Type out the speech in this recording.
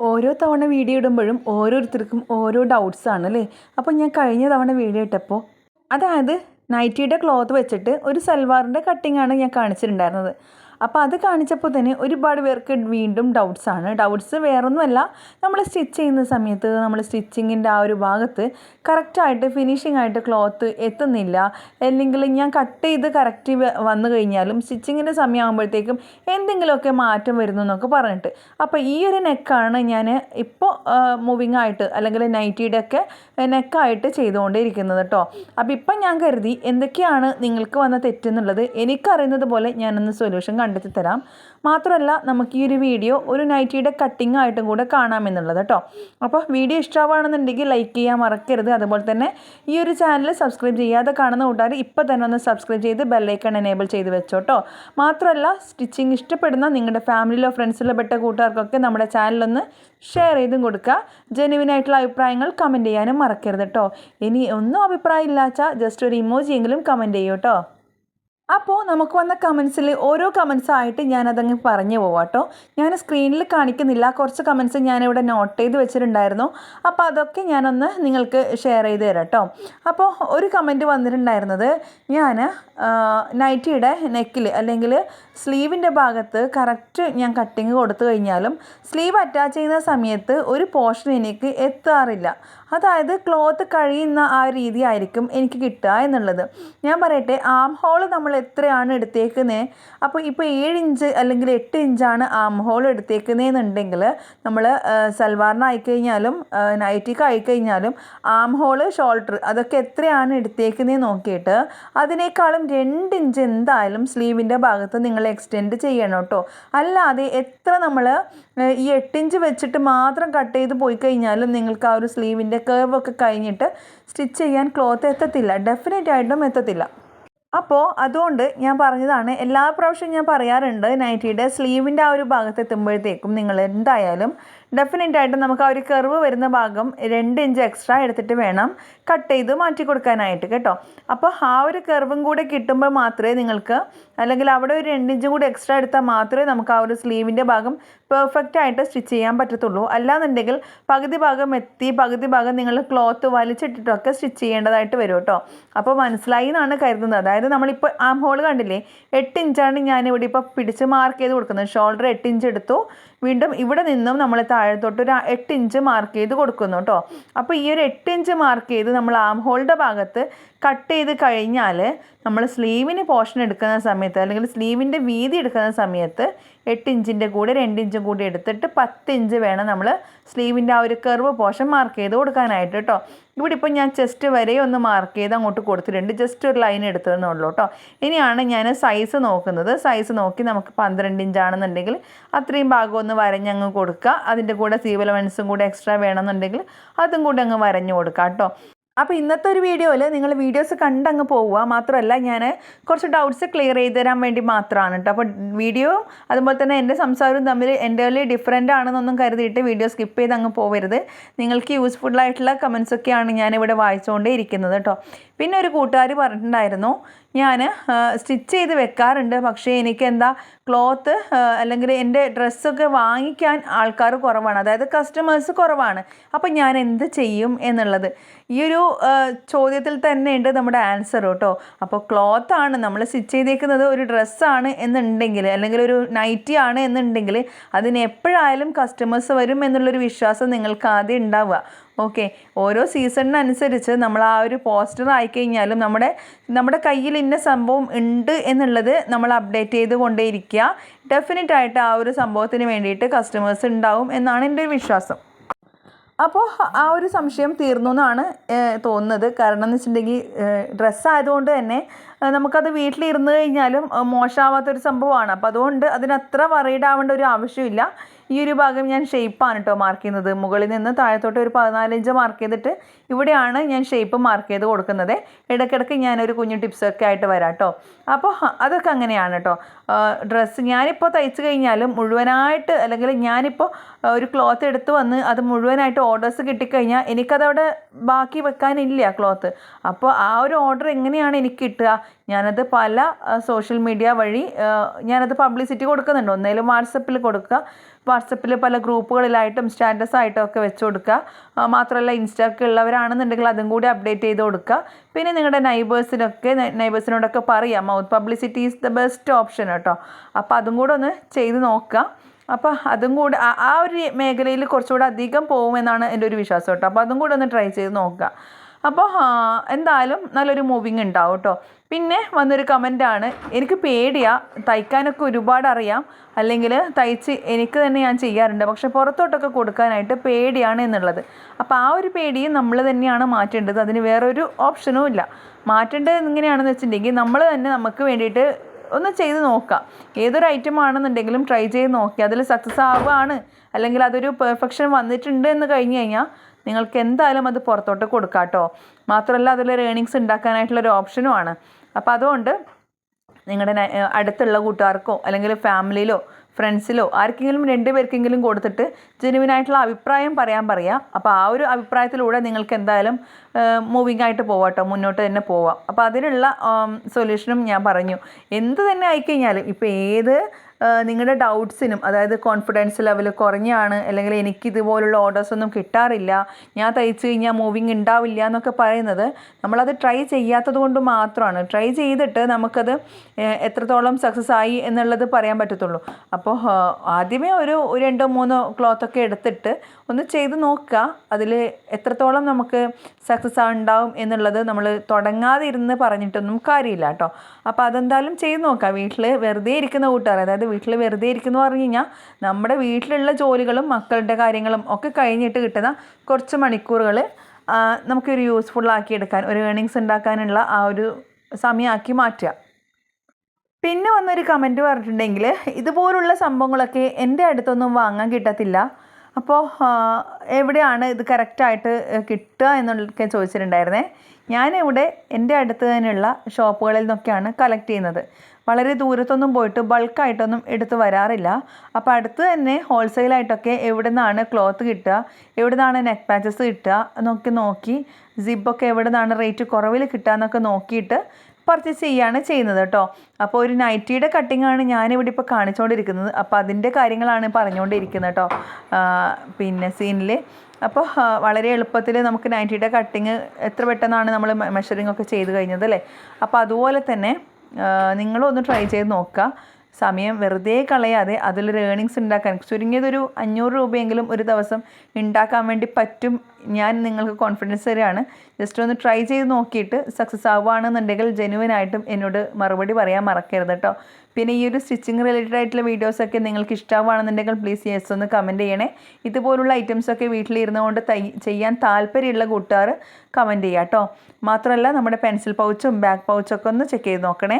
ഓരോ തവണ വീഡിയോ ഇടുമ്പോഴും ഓരോരുത്തർക്കും ഓരോ ഡൗട്ട്സ് അല്ലേ അപ്പോൾ ഞാൻ കഴിഞ്ഞ തവണ വീഡിയോ ഇട്ടപ്പോൾ അതായത് നൈറ്റിയുടെ ക്ലോത്ത് വെച്ചിട്ട് ഒരു സൽവാറിന്റെ കട്ടിങ്ങാണ് ഞാൻ കാണിച്ചിട്ടുണ്ടായിരുന്നത്. അപ്പോൾ അത് കാണിച്ചപ്പോൾ തന്നെ ഒരുപാട് പേർക്ക് വീണ്ടും ഡൗട്ട്സ് ആണ്. ഡൗട്ട്സ് വേറൊന്നുമല്ല. നമ്മൾ സ്റ്റിച്ച് ചെയ്യുന്ന സമയത്ത് നമ്മൾ സ്റ്റിച്ചിങ്ങിന്റെ ആ ഒരു ഭാഗത്ത് കറക്റ്റായിട്ട് ഫിനിഷിംഗ് ആയിട്ട് ക്ലോത്ത് എത്തുന്നില്ല. അല്ലെങ്കിൽ ഞാൻ കട്ട് ചെയ്ത് കറക്റ്റ് വന്നു കഴിഞ്ഞാലും സ്റ്റിച്ചിങ്ങിന്റെ സമയമാകുമ്പോഴത്തേക്കും എന്തെങ്കിലുമൊക്കെ മാറ്റം വരുന്നു എന്നൊക്കെ പറഞ്ഞിട്ട്. അപ്പോൾ ഈ ഒരു നെക്കാണ് ഞാൻ ഇപ്പോൾ മൂവിങ് ആയിട്ട് അല്ലെങ്കിൽ നൈറ്റിയുടെ ഒക്കെ നെക്കായിട്ട് ചെയ്തുകൊണ്ടേയിരിക്കുന്നത് കേട്ടോ അപ്പോൾ ഇപ്പം ഞാൻ കരുതി എന്തൊക്കെയാണ് നിങ്ങൾക്ക് വന്ന തെറ്റെന്നുള്ളത് എനിക്കറിയുന്നത് പോലെ ഞാനൊന്ന് സൊല്യൂഷൻ കണ്ടെത്തി തരാം. മാത്രമല്ല നമുക്ക് ഈ ഒരു വീഡിയോ ഒരു നൈറ്റിയുടെ കട്ടിംഗ് ആയിട്ടും കൂടെ കാണാമെന്നുള്ളത് കേട്ടോ അപ്പോൾ വീഡിയോ ഇഷ്ടമാണെന്നുണ്ടെങ്കിൽ ലൈക്ക് ചെയ്യാൻ മറക്കരുത്. അതുപോലെ തന്നെ ഈ ഒരു ചാനൽ സബ്സ്ക്രൈബ് ചെയ്യാതെ കാണുന്ന കൂട്ടുകാർ ഇപ്പോൾ തന്നെ ഒന്ന് സബ്സ്ക്രൈബ് ചെയ്ത് ബെല്ലൈക്കൺ എനേബിൾ ചെയ്ത് വെച്ചോട്ടോ മാത്രമല്ല സ്റ്റിച്ചിങ് ഇഷ്ടപ്പെടുന്ന നിങ്ങളുടെ ഫാമിലിയിലോ ഫ്രണ്ട്സിലോ പെട്ട കൂട്ടുകാർക്കൊക്കെ നമ്മുടെ ചാനലൊന്ന് ഷെയർ ചെയ്തും കൊടുക്കുക. ജെനുവിനായിട്ടുള്ള അഭിപ്രായങ്ങൾ കമന്റ് ചെയ്യാനും മറക്കരുത് കേട്ടോ ഇനി ഒന്നും അഭിപ്രായം ഇല്ലാച്ചാൽ ജസ്റ്റ് ഒരു ഇമോജിയെങ്കിലും കമന്റ് ചെയ്യൂ കേട്ടോ അപ്പോൾ നമുക്ക് വന്ന കമൻസിൽ ഓരോ കമൻസായിട്ട് ഞാനതങ്ങ് പറഞ്ഞു പോവാം കേട്ടോ ഞാൻ സ്ക്രീനിൽ കാണിക്കുന്നില്ല. കുറച്ച് കമൻസ് ഞാനിവിടെ നോട്ട് ചെയ്ത് വെച്ചിട്ടുണ്ടായിരുന്നു. അപ്പോൾ അതൊക്കെ ഞാനൊന്ന് നിങ്ങൾക്ക് ഷെയർ ചെയ്ത് തരാം കേട്ടോ അപ്പോൾ ഒരു കമന്റ് വന്നിട്ടുണ്ടായിരുന്നത് ഞാൻ നൈറ്റിയുടെ നെക്കിൽ അല്ലെങ്കിൽ സ്ലീവിന്റെ ഭാഗത്ത് കറക്റ്റ് ഞാൻ കട്ടിങ് കൊടുത്തു കഴിഞ്ഞാലും സ്ലീവ് അറ്റാച്ച് ചെയ്യുന്ന സമയത്ത് ഒരു പോർഷൻ എനിക്ക് എത്താറില്ല. അതായത് ക്ലോത്ത് കഴിയുന്ന ആ രീതി ആയിരിക്കും എനിക്ക് കിട്ടുക എന്നുള്ളത്. ഞാൻ പറയട്ടെ ആം ഹോൾ നമ്മൾ എത്രയാണ് എടുത്തേക്കുന്നത് അപ്പോൾ ഇപ്പോൾ ഏഴ് ഇഞ്ച് അല്ലെങ്കിൽ എട്ട് ഇഞ്ചാണ് ആം ഹോൾ എടുത്തേക്കുന്നതെന്നുണ്ടെങ്കിൽ നമ്മൾ സൽവാറിന് കഴിഞ്ഞാലും നൈറ്റിക്ക് ആയിക്കഴിഞ്ഞാലും ആം ഹോൾ ഷോൾഡർ അതൊക്കെ എത്രയാണ് എടുത്തേക്കുന്നത് നോക്കിയിട്ട് അതിനേക്കാളും രണ്ട് ഇഞ്ച് എന്തായാലും സ്ലീവിന്റെ ഭാഗത്ത് നിങ്ങൾ എക്സ്റ്റെൻഡ് ചെയ്യണം കേട്ടോ അല്ലാതെ എത്ര നമ്മൾ ഈ എട്ടിഞ്ച് വെച്ചിട്ട് മാത്രം കട്ട് ചെയ്ത് പോയി കഴിഞ്ഞാലും നിങ്ങൾക്ക് ആ ഒരു സ്ലീവിന്റെ ഒക്കെ കഴിഞ്ഞിട്ട് സ്റ്റിച്ച് ചെയ്യാൻ ക്ലോത്ത് എത്തത്തില്ല. ഡെഫിനറ്റ് ആയിട്ടും എത്തത്തില്ല. അപ്പോൾ അതുകൊണ്ട് ഞാൻ പറഞ്ഞതാണ് എല്ലാ പ്രാവശ്യവും ഞാൻ പറയാറുണ്ട് നൈറ്റിയുടെ സ്ലീവിന്റെ ആ ഒരു ഭാഗത്ത് എത്തുമ്പോഴത്തേക്കും നിങ്ങൾ എന്തായാലും ഡെഫിനറ്റ് ആയിട്ട് നമുക്ക് ആ ഒരു കർവ് വരുന്ന ഭാഗം രണ്ട് ഇഞ്ച് എക്സ്ട്രാ എടുത്തിട്ട് വേണം കട്ട് ചെയ്ത് മാറ്റി കൊടുക്കാനായിട്ട് കേട്ടോ. അപ്പോൾ ആ ഒരു കർവും കൂടെ കിട്ടുമ്പോൾ മാത്രമേ നിങ്ങൾക്ക് അല്ലെങ്കിൽ അവിടെ ഒരു രണ്ട് ഇഞ്ചും കൂടി എക്സ്ട്രാ എടുത്താൽ മാത്രമേ നമുക്ക് ആ ഒരു സ്ലീവിന്റെ ഭാഗം പെർഫെക്റ്റ് ആയിട്ട് സ്റ്റിച്ച് ചെയ്യാൻ പറ്റത്തുള്ളൂ. അല്ലാന്നുണ്ടെങ്കിൽ പകുതി ഭാഗം എത്തി പകുതി ഭാഗം നിങ്ങൾ ക്ലോത്ത് വലിച്ചിട്ടിട്ടൊക്കെ സ്റ്റിച്ച് ചെയ്യേണ്ടതായിട്ട് വരും കേട്ടോ. അപ്പോൾ മനസ്സിലായി എന്നാണ് കരുതുന്നത്. അതായത് നമ്മളിപ്പോൾ ആം ഹോൾ കണ്ടില്ലേ എട്ട് ഇഞ്ചാണ് ഞാനിവിടെ ഇപ്പോൾ പിടിച്ച് മാർക്ക് ചെയ്ത് കൊടുക്കുന്നത്. ഷോൾഡർ എട്ട് ഇഞ്ച് എടുത്തു. വീണ്ടും ഇവിടെ നിന്നും നമ്മൾ താഴത്തോട്ട് ഒരു എട്ട് ഇഞ്ച് മാർക്ക് ചെയ്ത് കൊടുക്കുന്നു കേട്ടോ അപ്പോൾ ഈ ഒരു എട്ട് ഇഞ്ച് മാർക്ക് ചെയ്ത് നമ്മൾ ആം ഹോളിന്റെ ഭാഗത്ത് കട്ട് ചെയ്ത് കഴിഞ്ഞാൽ നമ്മൾ സ്ലീവിന് പോർഷൻ എടുക്കുന്ന സമയത്ത് അല്ലെങ്കിൽ സ്ലീവിന്റെ വീതി എടുക്കുന്ന സമയത്ത് എട്ട് ഇഞ്ചിന്റെ കൂടെ രണ്ട് ഇഞ്ചും കൂടി എടുത്തിട്ട് പത്ത് ഇഞ്ച് വേണം നമ്മൾ സ്ലീവിന്റെ ആ ഒരു കർവ് പോർഷൻ മാർക്ക് ചെയ്ത് കൊടുക്കാനായിട്ട് കേട്ടോ. ഇവിടെ ഇപ്പോൾ ഞാൻ ചെസ്റ്റ് വരെ ഒന്ന് മാർക്ക് ചെയ്ത് അങ്ങോട്ട് കൊടുത്തിട്ടുണ്ട്. ജസ്റ്റ് ഒരു ലൈൻ എടുത്തതെന്നുള്ളൂ കേട്ടോ. ഇനിയാണ് ഞാൻ സൈസ് നോക്കുന്നത്. സൈസ് നോക്കി നമുക്ക് പന്ത്രണ്ട് ഇഞ്ചാണെന്നുണ്ടെങ്കിൽ അത്രയും ഭാഗം ഒന്ന് വരഞ്ഞങ്ങ് കൊടുക്കുക. അതിന്റെ കൂടെ സീവലവൻസും കൂടെ എക്സ്ട്രാ വേണമെന്നുണ്ടെങ്കിൽ അതും കൂടെ അങ്ങ് വരഞ്ഞു കൊടുക്കാം കേട്ടോ. അപ്പോൾ ഇന്നത്തെ ഒരു വീഡിയോയിൽ നിങ്ങൾ വീഡിയോസ് കണ്ടങ്ങ് പോവുക. മാത്രമല്ല ഞാൻ കുറച്ച് ഡൗട്ട്സ് ക്ലിയർ ചെയ്ത് തരാൻ വേണ്ടി മാത്രമാണ് കേട്ടോ അപ്പോൾ വീഡിയോ അതുപോലെ തന്നെ എന്റെ സംസാരവും തമ്മിൽ എന്റെ ഡിഫറെന്റ് ആണെന്നൊന്നും കരുതിയിട്ട് വീഡിയോ സ്കിപ്പ് ചെയ്ത് അങ്ങ് പോവരുത്. നിങ്ങൾക്ക് യൂസ്ഫുൾ ആയിട്ടുള്ള കമൻസ് ഒക്കെയാണ് ഞാനിവിടെ വായിച്ചുകൊണ്ടേ ഇരിക്കുന്നത് കേട്ടോ പിന്നെ ഒരു കൂട്ടുകാർ പറഞ്ഞിട്ടുണ്ടായിരുന്നു ഞാൻ സ്റ്റിച്ച് ചെയ്ത് വെക്കാറുണ്ട്. പക്ഷേ എനിക്ക് എന്താ ക്ലോത്ത് അല്ലെങ്കിൽ എന്റെ ഡ്രസ്സൊക്കെ വാങ്ങിക്കാൻ ആൾക്കാർ കുറവാണ്. അതായത് കസ്റ്റമേഴ്സ് കുറവാണ്. അപ്പോൾ ഞാൻ എന്ത് ചെയ്യും എന്നുള്ളത്. ഈ ഒരു ചോദ്യത്തിൽ തന്നെ ഉണ്ട് നമ്മുടെ ആൻസർ കേട്ടോ. അപ്പോൾ ക്ലോത്ത് ആണ് നമ്മൾ സ്റ്റിച്ച് ചെയ്തേക്കുന്നത് ഒരു ഡ്രസ്സാണ് എന്നുണ്ടെങ്കിൽ അല്ലെങ്കിൽ ഒരു നൈറ്റി ആണ് എന്നുണ്ടെങ്കിൽ അതിന് എപ്പോഴായാലും കസ്റ്റമേഴ്സ് വരും എന്നുള്ളൊരു വിശ്വാസം നിങ്ങൾക്ക് ആദ്യം ഉണ്ടാവുക. ഓക്കെ. ഓരോ സീസണിനനുസരിച്ച് നമ്മൾ ആ ഒരു പോസ്റ്റർ ആയിക്കഴിഞ്ഞാലും നമ്മുടെ നമ്മുടെ കയ്യിൽ ഇന്ന സംഭവം ഉണ്ട് എന്നുള്ളത് നമ്മൾ അപ്ഡേറ്റ് ചെയ്ത് കൊണ്ടേയിരിക്കുക. ഡെഫിനറ്റ് ആയിട്ട് ആ ഒരു സംഭവത്തിന് വേണ്ടിയിട്ട് കസ്റ്റമേഴ്സ് ഉണ്ടാവും എന്നാണ് എന്റെ ഒരു വിശ്വാസം. അപ്പോൾ ആ ഒരു സംശയം തീർന്നു എന്നാണ് തോന്നുന്നത്. കാരണം എന്ന് വെച്ചിട്ടുണ്ടെങ്കിൽ ഡ്രസ്സ് ആയതുകൊണ്ട് തന്നെ നമുക്കത് വീട്ടിലിരുന്ന് കഴിഞ്ഞാലും മോശമാവാത്തൊരു സംഭവമാണ്. അപ്പോൾ അതുകൊണ്ട് അതിനത്ര വറീഡ് ആവേണ്ട ഒരു ആവശ്യമില്ല. ഈ ഒരു ഭാഗം ഞാൻ ഷേപ്പാണ് കേട്ടോ മാർക്ക് ചെയ്യുന്നത്. മുകളിൽ നിന്ന് താഴത്തോട്ട് ഒരു പതിനാലഞ്ച് മാർക്ക് ചെയ്തിട്ട് ഇവിടെയാണ് ഞാൻ ഷേപ്പ് മാർക്ക് ചെയ്ത് കൊടുക്കുന്നത്. ഇടയ്ക്കിടയ്ക്ക് ഞാനൊരു കുഞ്ഞു ടിപ്സൊക്കെ ആയിട്ട് വരാം കേട്ടോ അപ്പോൾ അതൊക്കെ അങ്ങനെയാണ് കേട്ടോ ഡ്രസ്സ് ഞാനിപ്പോൾ തയ്ച്ച് കഴിഞ്ഞാലും മുഴുവനായിട്ട് അല്ലെങ്കിൽ ഞാനിപ്പോൾ ഒരു ക്ലോത്ത് എടുത്ത് വന്ന് അത് മുഴുവനായിട്ട് ഓർഡേഴ്സ് കിട്ടിക്കഴിഞ്ഞാൽ എനിക്കതവിടെ ബാക്കി വെക്കാനില്ല ക്ലോത്ത് അപ്പോൾ ആ ഒരു ഓർഡർ എങ്ങനെയാണ് എനിക്ക് കിട്ടുക? ഞാനത് പല സോഷ്യൽ മീഡിയ വഴി ഞാനത് പബ്ലിസിറ്റി കൊടുക്കുന്നുണ്ട്. ഒന്നേലും വാട്സപ്പിൽ കൊടുക്കുക. വാട്സപ്പിൽ പല ഗ്രൂപ്പുകളിലായിട്ടും സ്റ്റാറ്റസ് ആയിട്ടും ഒക്കെ വെച്ച് കൊടുക്കുക. മാത്രമല്ല ഇൻസ്റ്റാക്ക് ഉള്ളവരാണെന്നുണ്ടെങ്കിൽ അതും കൂടി അപ്ഡേറ്റ് ചെയ്ത് കൊടുക്കുക. പിന്നെ നിങ്ങളുടെ നൈബേഴ്സിനൊക്കെ നൈബേഴ്സിനോടൊക്കെ പറയാം. Mouth publicity is the best option കേട്ടോ. അപ്പോൾ അതും കൂടെ ഒന്ന് ചെയ്ത് നോക്കുക. അപ്പോൾ അതും കൂടെ ആ ഒരു മേഖലയിൽ കുറച്ചുകൂടെ അധികം പോകുമെന്നാണ് എന്റെ ഒരു വിശ്വാസം കേട്ടോ. അപ്പോൾ അതും കൂടെ ഒന്ന് ട്രൈ ചെയ്ത് നോക്കുക. അപ്പോൾ എന്തായാലും നല്ലൊരു മൂവിങ് ഉണ്ടാവും കേട്ടോ പിന്നെ വന്നൊരു കമന്റാണ് എനിക്ക് പേടിയാ തയ്ക്കാനൊക്കെ ഒരുപാട് അറിയാം അല്ലെങ്കിൽ തയ്ച്ച് എനിക്ക് തന്നെ ഞാൻ ചെയ്യാറുണ്ട് പക്ഷെ പുറത്തോട്ടൊക്കെ കൊടുക്കാനായിട്ട് പേടിയാണ് എന്നുള്ളത്. അപ്പോൾ ആ ഒരു പേടിയും നമ്മൾ തന്നെയാണ് മാറ്റേണ്ടത് അതിന് വേറൊരു ഓപ്ഷനും ഇല്ല. മാറ്റേണ്ടത് എങ്ങനെയാണെന്ന് വെച്ചിട്ടുണ്ടെങ്കിൽ നമ്മൾ തന്നെ നമുക്ക് വേണ്ടിയിട്ട് ഒന്ന് ചെയ്ത് നോക്കാം. ഏതൊരു ഐറ്റം ആണെന്നുണ്ടെങ്കിലും ട്രൈ ചെയ്ത് നോക്കി അതിൽ സക്സസ് ആവുകയാണ് അല്ലെങ്കിൽ അതൊരു പെർഫെക്ഷൻ വന്നിട്ടുണ്ട് എന്ന് കഴിഞ്ഞ് കഴിഞ്ഞാൽ നിങ്ങൾക്ക് എന്തായാലും അത് പുറത്തോട്ട് കൊടുക്കാം കേട്ടോ മാത്രമല്ല അതിൽ ഏണിങ്സ് ഓപ്ഷനും ആണ്. അപ്പോൾ അതുകൊണ്ട് നിങ്ങളുടെ അടുത്തുള്ള കൂട്ടുകാർക്കോ അല്ലെങ്കിൽ ഫാമിലിയിലോ ഫ്രണ്ട്സിലോ ആർക്കെങ്കിലും രണ്ട് പേർക്കെങ്കിലും കൊടുത്തിട്ട് ജെനുവിനായിട്ടുള്ള അഭിപ്രായം പറയാൻ പറയാം. അപ്പോൾ ആ ഒരു അഭിപ്രായത്തിലൂടെ നിങ്ങൾക്ക് എന്തായാലും മൂവിങ് ആയിട്ട് പോവാട്ടോ മുന്നോട്ട് തന്നെ പോവാം. അപ്പോൾ അതിനുള്ള സൊല്യൂഷനും ഞാൻ പറഞ്ഞു. എന്ത് തന്നെ ആയിക്കഴിഞ്ഞാലും ഇപ്പോൾ ഏത് നിങ്ങളുടെ ഡൗട്ട്സിനും അതായത് കോൺഫിഡൻസ് ലെവൽ കുറഞ്ഞാണ് അല്ലെങ്കിൽ എനിക്ക് ഇതുപോലുള്ള ഓർഡേഴ്സ് ഒന്നും കിട്ടാറില്ല ഞാൻ തയ്ച്ച് കഴിഞ്ഞാൽ മൂവിങ് ഉണ്ടാവില്ല എന്നൊക്കെ പറയുന്നത് നമ്മളത് ട്രൈ ചെയ്യാത്തത് കൊണ്ട് മാത്രമാണ്. ട്രൈ ചെയ്തിട്ട് നമുക്കത് എത്രത്തോളം സക്സസ് ആയി എന്നുള്ളത് പറയാൻ പറ്റത്തുള്ളൂ. അപ്പോൾ ആദ്യമേ ഒരു രണ്ടോ മൂന്നോ ക്ലോത്തൊക്കെ എടുത്തിട്ട് ഒന്ന് ചെയ്ത് നോക്കുക അതിൽ എത്രത്തോളം നമുക്ക് സക്സസ് ഉണ്ടാവും എന്നുള്ളത് നമ്മൾ തുടങ്ങാതെ ഇരുന്ന് പറഞ്ഞിട്ടൊന്നും കാര്യമില്ല കേട്ടോ. അപ്പോൾ അതെന്തായാലും ചെയ്ത് നോക്കാം വീട്ടിൽ വെറുതെ ഇരിക്കുന്ന കൂട്ടുകാർ അതായത് വീട്ടിൽ വെറുതെ ഇരിക്കുന്നു പറഞ്ഞു കഴിഞ്ഞാൽ നമ്മുടെ വീട്ടിലുള്ള ജോലികളും മക്കളുടെ കാര്യങ്ങളും ഒക്കെ കഴിഞ്ഞിട്ട് കിട്ടുന്ന കുറച്ച് മണിക്കൂറുകൾ നമുക്കൊരു ആക്കി എടുക്കാൻ ഒരു ഏണിങ്സ് ഉണ്ടാക്കാനുള്ള ആ ഒരു സമയമാക്കി മാറ്റുക. പിന്നെ വന്നൊരു കമന്റ് പറഞ്ഞിട്ടുണ്ടെങ്കിൽ ഇതുപോലുള്ള സംഭവങ്ങളൊക്കെ എന്റെ അടുത്തൊന്നും വാങ്ങാൻ കിട്ടത്തില്ല. അപ്പോൾ എവിടെയാണ് ഇത് കറക്റ്റായിട്ട് കിട്ടുക എന്നൊക്കെ ചോദിച്ചിട്ടുണ്ടായിരുന്നേ. ഞാനിവിടെ എന്റെ അടുത്ത് തന്നെയുള്ള ഷോപ്പുകളിൽ നിന്നൊക്കെയാണ് കളക്ട് ചെയ്യുന്നത്. വളരെ ദൂരത്തൊന്നും പോയിട്ട് ബൾക്കായിട്ടൊന്നും എടുത്ത് വരാറില്ല. അപ്പോൾ അടുത്ത് തന്നെ ഹോൾസെയിലായിട്ടൊക്കെ എവിടെ നിന്നാണ് ക്ലോത്ത് കിട്ടുക എവിടെ നിന്നാണ് നെക്ക് പാച്ചസ് കിട്ടുക എന്നൊക്കെ നോക്കി സിബൊക്കെ എവിടെ നിന്നാണ് റേറ്റ് കുറവിൽ കിട്ടുക എന്നൊക്കെ നോക്കിയിട്ട് പർച്ചേസ് ചെയ്യുകയാണ് ചെയ്യുന്നത് കേട്ടോ. അപ്പോൾ ഒരു നൈറ്റിയുടെ കട്ടിംഗ് ആണ് ഞാനിവിടെ ഇപ്പോൾ കാണിച്ചുകൊണ്ടിരിക്കുന്നത്. അപ്പോൾ അതിന്റെ കാര്യങ്ങളാണ് പറഞ്ഞുകൊണ്ടിരിക്കുന്നത് കേട്ടോ. പിന്നെ സീനിൽ അപ്പോൾ വളരെ എളുപ്പത്തിൽ നമുക്ക് നൈറ്റിയുടെ കട്ടിങ് എത്ര പെട്ടെന്നാണ് നമ്മൾ മെഷറിംഗ് ഒക്കെ ചെയ്ത് കഴിഞ്ഞത് അല്ലേ? അപ്പോൾ അതുപോലെ തന്നെ നിങ്ങളും ഒന്ന് ട്രൈ ചെയ്ത് നോക്കുക. സമയം വെറുതെ കളയാതെ അതിലൊരു ഏണിങ്സ് ഉണ്ടാക്കാൻ ചുരുങ്ങിയതൊരു അഞ്ഞൂറ് രൂപയെങ്കിലും ഒരു ദിവസം ഉണ്ടാക്കാൻ വേണ്ടി പറ്റും. ഞാൻ നിങ്ങൾക്ക് കോൺഫിഡൻസ് തരികയാണ്. ജസ്റ്റ് ഒന്ന് ട്രൈ ചെയ്ത് നോക്കിയിട്ട് സക്സസ് ആവുകയാണെന്നുണ്ടെങ്കിൽ ജെനുവൻ ആയിട്ടും എന്നോട് മറുപടി പറയാൻ മറക്കരുത് കേട്ടോ പിന്നെ ഈ ഒരു സ്റ്റിച്ചിങ് റിലേറ്റഡ് ആയിട്ടുള്ള വീഡിയോസൊക്കെ നിങ്ങൾക്ക് ഇഷ്ടമാണെന്നുണ്ടെങ്കിൽ പ്ലീസ് യെസ് ഒന്ന് കമന്റ് ചെയ്യണേ. ഇതുപോലുള്ള ഐറ്റംസൊക്കെ വീട്ടിലിരുന്നു കൊണ്ട് തൈ ചെയ്യാൻ താല്പര്യമുള്ള കൂട്ടുകാർ കമന്റ് ചെയ്യാം കേട്ടോ മാത്രമല്ല നമ്മുടെ പെൻസിൽ പൗച്ചും ബാക്ക് പൗച്ചൊക്കെ ഒന്ന് ചെക്ക് ചെയ്ത് നോക്കണേ.